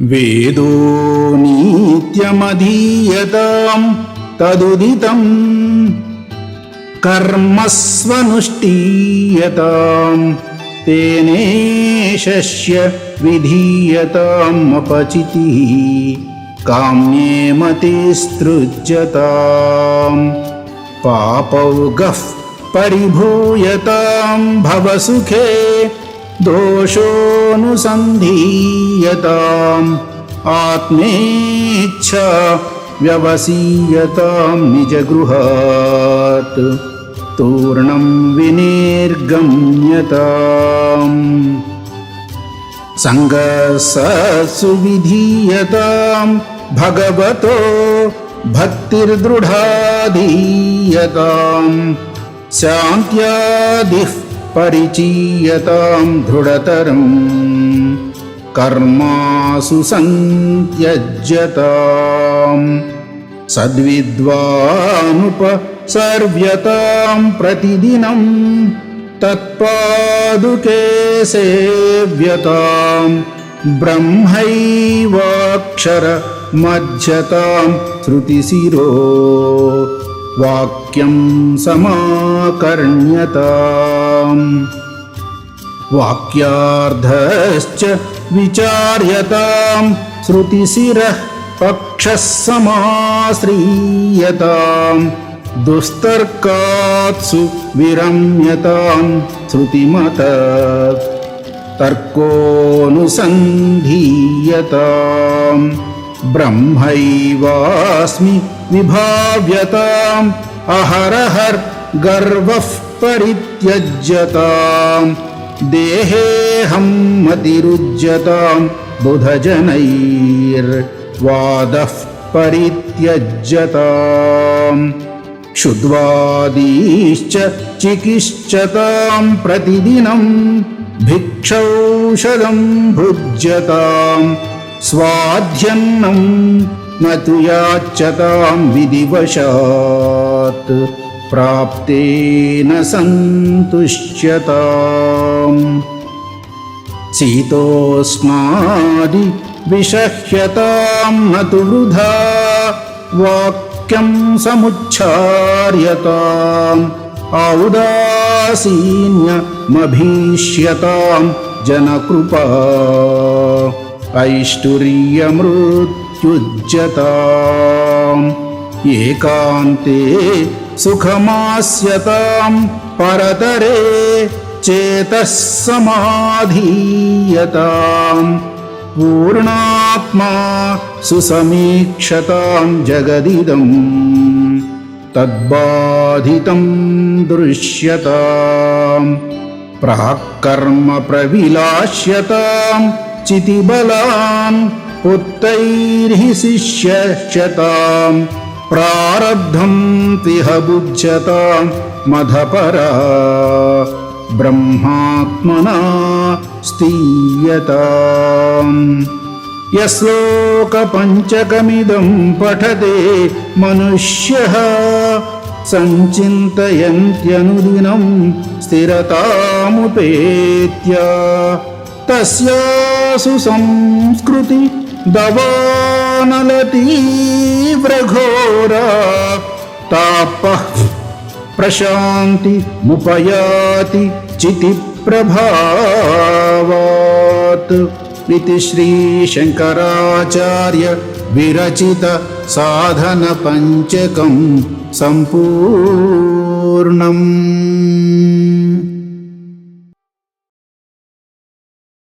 वेदो नित्यमधीयताम् तदुदितम् कर्मस्वनुष्ठीयताम् तेनेशस्य विधीयताम् अपचितिः काम्ये मते सृज्यताम् पापौगः परिभूयताम् भवसुखे दोषोऽनुसन्धीयताम् आत्मेच्छा व्यवसीयताम् निजगृहात् तूर्णं विनिर्गम्यताम्। सङ्गसु विधीयताम् भगवतो भक्तिर्दृढाधीयताम् शान्त्यादिः परिचीयताम् दृढतरम् कर्मासु सन्त्यज्यताम् सद्विद्वानुपसर्व्यताम् प्रतिदिनम् तत्पादुके सेव्यताम् ब्रह्मैवाक्षर मध्यताम् श्रुतिशिरो वाक्यं समाकर्ण्यताम्। वाक्यार्धश्च विचार्यताम् श्रुतिशिरः पक्षः समाश्रीयताम्। दुस्तर्कात्सु विरम्यताम् श्रुतिमत तर्कोऽनुसन्धीयताम् ब्रह्मैवास्मि विभाव्यताम् अहरहर् गर्वः परित्यज्यताम्। देहेऽहं मतिरुज्यताम् बुधजनैर्वादः परित्यज्यताम्। क्षुद्वादीश्च चिकित्सताम् प्रतिदिनम् भिक्षौषधं भुज्यताम्। स्वाध्यन्नं न तु याच्यतां विधिवशात् प्राप्तेन सन्तुष्यताम् शीतोष्णादि विषह्यतां न तु वृथा वाक्यं समुच्चार्यताम् औदासीन्यमभीष्यतां जनकृपा ऐष्टुर्यमृत्युज्यताम् एकान्ते सुखमास्यतां परतरे चेतः समाधीयताम् पूर्णात्मा सुसमीक्षतां जगदिदम् तद्बाधितं दृश्यताम् प्राक्कर्म प्रविलास्यताम् चितिबलान् पुत्रैर्हि शिष्यश्यताम् प्रारब्धं तिह बुध्यताम् मधपरा ब्रह्मात्मना स्तीयताम् यश्लोकपञ्चकमिदं पठते मनुष्यः सञ्चिन्तयन्त्यनुदिनं स्थिरतामुपेत्य तस्यासु संस्कृति दवानलतीव्रघोरा तापः प्रशान्तिमुपयाति चितिप्रभावात् इति श्रीशङ्कराचार्य विरचित साधनपञ्चकं सम्पूर्णम्।